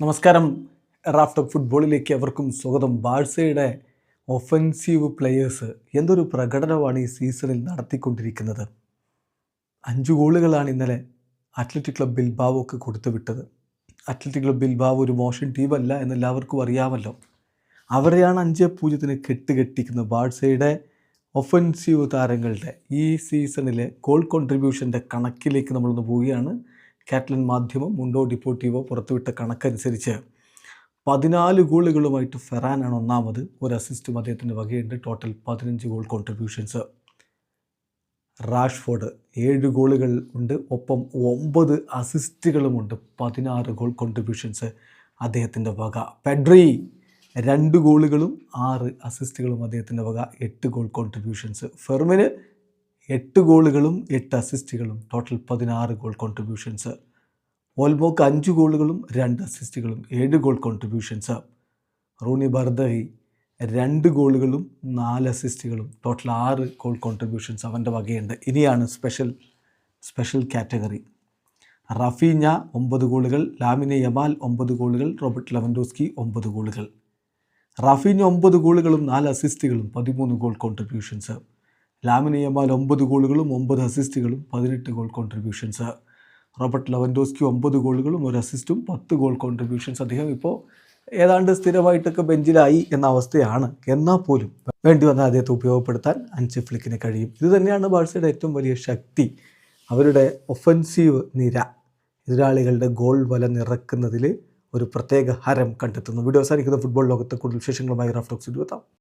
നമസ്കാരം. Raft of ഫുട്ബോളിലേക്ക് അവർക്കും സ്വാഗതം. ബാഴ്സയുടെ ഒഫൻസീവ് പ്ലെയേഴ്സ് എന്തൊരു പ്രകടനമാണ് ഈ സീസണിൽ നടത്തിക്കൊണ്ടിരിക്കുന്നത്? അഞ്ച് ഗോളുകളാണ് ഇന്നലെ അത്ലറ്റിക് ക്ലബ് ബിൽബാവോക്ക് കൊടുത്തു വിട്ടത് അത്ലറ്റിക് ക്ലബ് ബിൽബാവോ ഒരു മോശം ടീമല്ല എന്നെല്ലാവർക്കും അറിയാമല്ലോ. അവരെയാണ് അഞ്ച് പൂജ്യത്തിന് കെട്ടുകെട്ടിക്കുന്നത് ബാഴ്സയുടെ ഒഫൻസീവ് താരങ്ങളുടെ. ഈ സീസണിലെ ഗോൾ കോൺട്രിബ്യൂഷന്റെ കണക്കിലേക്ക് നമ്മളൊന്ന് പോവുകയാണ്. കാറ്റലൻ മാധ്യമം മുണ്ടോ ഡിപ്പോട്ടീവോ പുറത്തുവിട്ട കണക്കനുസരിച്ച് പതിനാല് ഗോളുകളുമായിട്ട് ഫെറാനാണ് ഒന്നാമത് ഒരു അസിസ്റ്റും അദ്ദേഹത്തിന്റെ വകയുണ്ട്. ടോട്ടൽ പതിനഞ്ച് ഗോൾ കോൺട്രിബ്യൂഷൻസ് റാഷ്ഫോർഡ് ഏഴ് ഗോളുകൾ ഉണ്ട്. ഒപ്പം ഒമ്പത് അസിസ്റ്റുകളുമുണ്ട് പതിനാറ് ഗോൾ കോൺട്രിബ്യൂഷൻസ് അദ്ദേഹത്തിന്റെ വക. പെഡ്രി രണ്ട് ഗോളുകളും ആറ് അസിസ്റ്റുകളും അദ്ദേഹത്തിന്റെ വക. എട്ട് ഗോൾ കോൺട്രിബ്യൂഷൻസ് ഫെർമിന് എട്ട് ഗോളുകളും എട്ട് അസിസ്റ്റുകളും ടോട്ടൽ പതിനാറ് ഗോൾ കോൺട്രിബ്യൂഷൻസ് ഓൽമോക്ക് അഞ്ച് ഗോളുകളും രണ്ട് അസിസ്റ്റുകളും ഏഴ് ഗോൾ കോൺട്രിബ്യൂഷൻസ് റൂണി ബർദഹി രണ്ട് ഗോളുകളും നാല് അസിസ്റ്റുകളും ടോട്ടൽ ആറ് ഗോൾ കോൺട്രിബ്യൂഷൻസ് അവന്റെ വകയുണ്ട്. ഇനിയാണ് സ്പെഷ്യൽ സ്പെഷ്യൽ കാറ്റഗറി റഫീഞ്ഞ ഒമ്പത് ഗോളുകൾ ലാമിനെ യമാൽ ഒമ്പത് ഗോളുകൾ റോബർട്ട് ലെവൻഡോസ്കി ഒമ്പത് ഗോളുകൾ. റഫീഞ്ഞ ഒമ്പത് ഗോളുകളും നാല് അസിസ്റ്റുകളും പതിമൂന്ന് ഗോൾ കോൺട്രിബ്യൂഷൻസ് ലാമിനെ ഒമ്പത് ഗോളുകളും ഒമ്പത് അസിസ്റ്റുകളും പതിനെട്ട് ഗോൾ കോൺട്രിബ്യൂഷൻസ് റോബർട്ട് ലവൻഡോസ്കി ഒമ്പത് ഗോളുകളും ഒരു അസിസ്റ്റും പത്ത് ഗോൾ കോൺട്രിബ്യൂഷൻസ് അദ്ദേഹം ഇപ്പോൾ ഏതാണ്ട് സ്ഥിരമായിട്ടൊക്കെ ബെഞ്ചിലായി എന്ന അവസ്ഥയാണ്. എന്നാൽ പോലും വേണ്ടി വന്നാൽ അദ്ദേഹത്തെ ഉപയോഗപ്പെടുത്താൻ അഞ്ച് ഫ്ലിക്കിന് കഴിയും. ഇത് തന്നെയാണ് ബാഴ്സയുടെ ഏറ്റവും വലിയ ശക്തി. അവരുടെ ഒഫൻസീവ് നിര എതിരാളികളുടെ ഗോൾ വല നിറക്കുന്നതിൽ ഒരു പ്രത്യേക ഹരം കണ്ടെത്തുന്നു. വീഡിയോ അവസാനിക്കുന്ന. ഫുട്ബോൾ ലോകത്തെ കൂടുതൽ വിശേഷങ്ങളുമായി റാഫ്റ്റോക്സ് എത്താം.